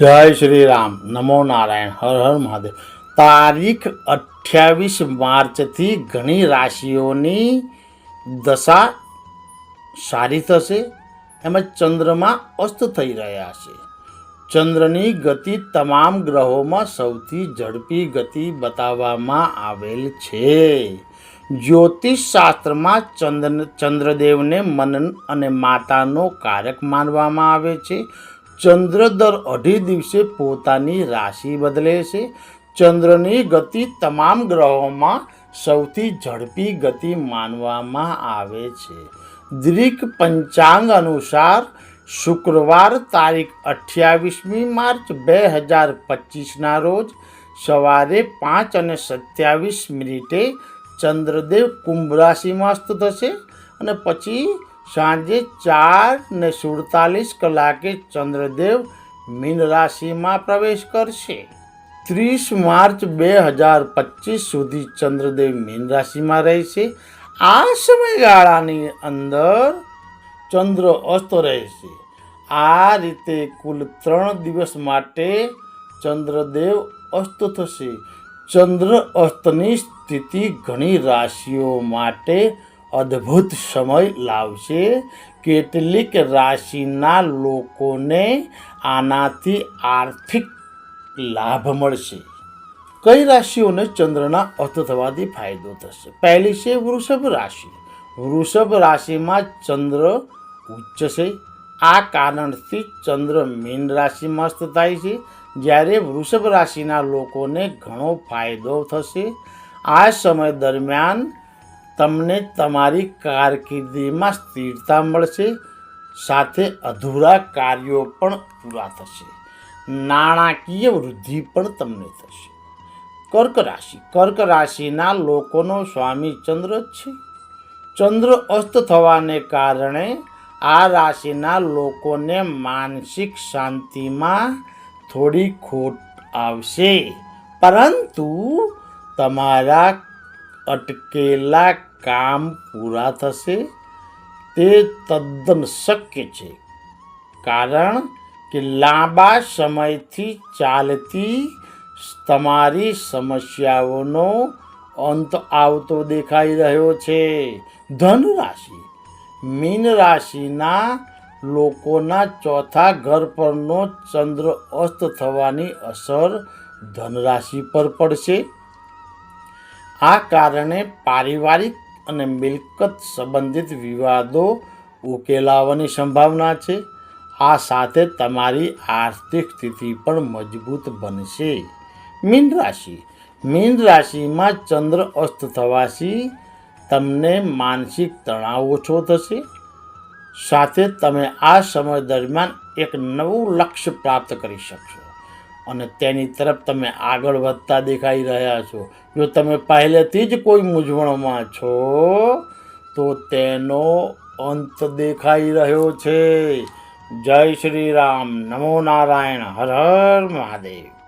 જય શ્રી રામ નમો નારાયણ. હર હર મહાદેવ. તારીખ અઠ્યાવીસ માર્ચથી ઘણી રાશિઓની દશા સારી થશે એમાં ચંદ્રમાં અસ્ત થઈ રહ્યા છે. ચંદ્રની ગતિ તમામ ગ્રહોમાં સૌથી ઝડપી ગતિ બતાવવામાં આવેલ છે. જ્યોતિષ શાસ્ત્રમાં ચંદ્ર ચંદ્રદેવને મનન અને માતાનો કારક માનવામાં આવે છે. ચંદ્ર દર અઢી દિવસે પોતાની રાશિ બદલે છે. ચંદ્રની ગતિ તમામ ગ્રહોમાં સૌથી ઝડપી ગતિ માનવામાં આવે છે. દ્રિક પંચાંગ અનુસાર શુક્રવાર તારીખ અઠ્યાવીસમી માર્ચ બે હજાર પચીસના રોજ સવારે પાંચ અને સત્યાવીસ મિનિટે ચંદ્રદેવ કુંભ રાશિમાં અસ્ત થશે અને પછી સાંજે ચાર ને સુડતાલીસ કલાકે ચંદ્રદેવ મીન રાશિમાં પ્રવેશ કરશે. ત્રીસ માર્ચ બે હજાર પચીસ સુધી ચંદ્રદેવ મીન રાશિમાં રહેશે. આ સમયગાળાની અંદર ચંદ્ર અસ્ત રહેશે. આ રીતે કુલ ત્રણ દિવસ માટે ચંદ્રદેવ અસ્ત થશે. ચંદ્ર અસ્તની સ્થિતિ ઘણી રાશિઓ માટે અદ્ભુત સમય લાવશે. કેટલીક રાશિના લોકોને આનાથી આર્થિક લાભ મળશે. કઈ રાશિઓને ચંદ્રના અસ્ત થવાથી ફાયદો થશે? પહેલી છે વૃષભ રાશિ. વૃષભ રાશિમાં ચંદ્ર ઉચ્ચ છે. આ કારણથી ચંદ્ર મીન રાશિમાં અસ્ત થાય છે. જ્યારે વૃષભ રાશિના લોકોને ઘણો ફાયદો થશે. આ સમય દરમિયાન તમને તમારી કારકિર્દીમાં સ્થિરતા મળશે, સાથે અધૂરા કાર્યો પણ પૂરા થશે. નાણાકીય વૃદ્ધિ પણ તમને થશે. કર્ક રાશિ. કર્ક રાશિના લોકોનો સ્વામી ચંદ્ર છે. ચંદ્ર અસ્ત થવાને કારણે આ રાશિના લોકોને માનસિક શાંતિમાં થોડી ખોટ આવશે. પરંતુ તમારા અટકેલા કામ પૂરા થશે, તે તદ્દન શક્ય છે. કારણ કે લાંબા સમયથી ચાલતી તમારી સમસ્યાઓનો અંત આવતો દેખાઈ રહ્યો છે. ધન રાશિ મીન રાશિના લોકોના ચોથા ઘર પરનો ચંદ્ર અસ્ત થવાની અસર ધનરાશિ પર પડશે. આ કારણે પારિવારિક અને મિલકત સંબંધિત વિવાદો ઉકેલાવાની સંભાવના છે. આ સાથે તમારી આર્થિક સ્થિતિ પણ મજબૂત બનશે. મીન રાશિ. મીન રાશિમાં ચંદ્ર અસ્ત થવાથી તમને માનસિક તણાવ ઓછો થશે. સાથે તમે આ સમય દરમિયાન એક નવું લક્ષ્ય પ્રાપ્ત કરી શકશો. અને તેની તરફ તમે આગળ વધતા દેખાઈ રહ્યા છો. જો તમે પહેલેથી જ કોઈ મૂંઝવણમાં છો, તો તેનો અંત દેખાઈ રહ્યો છે. જય શ્રી રામ. નમો નારાયણ. હર હર મહાદેવ.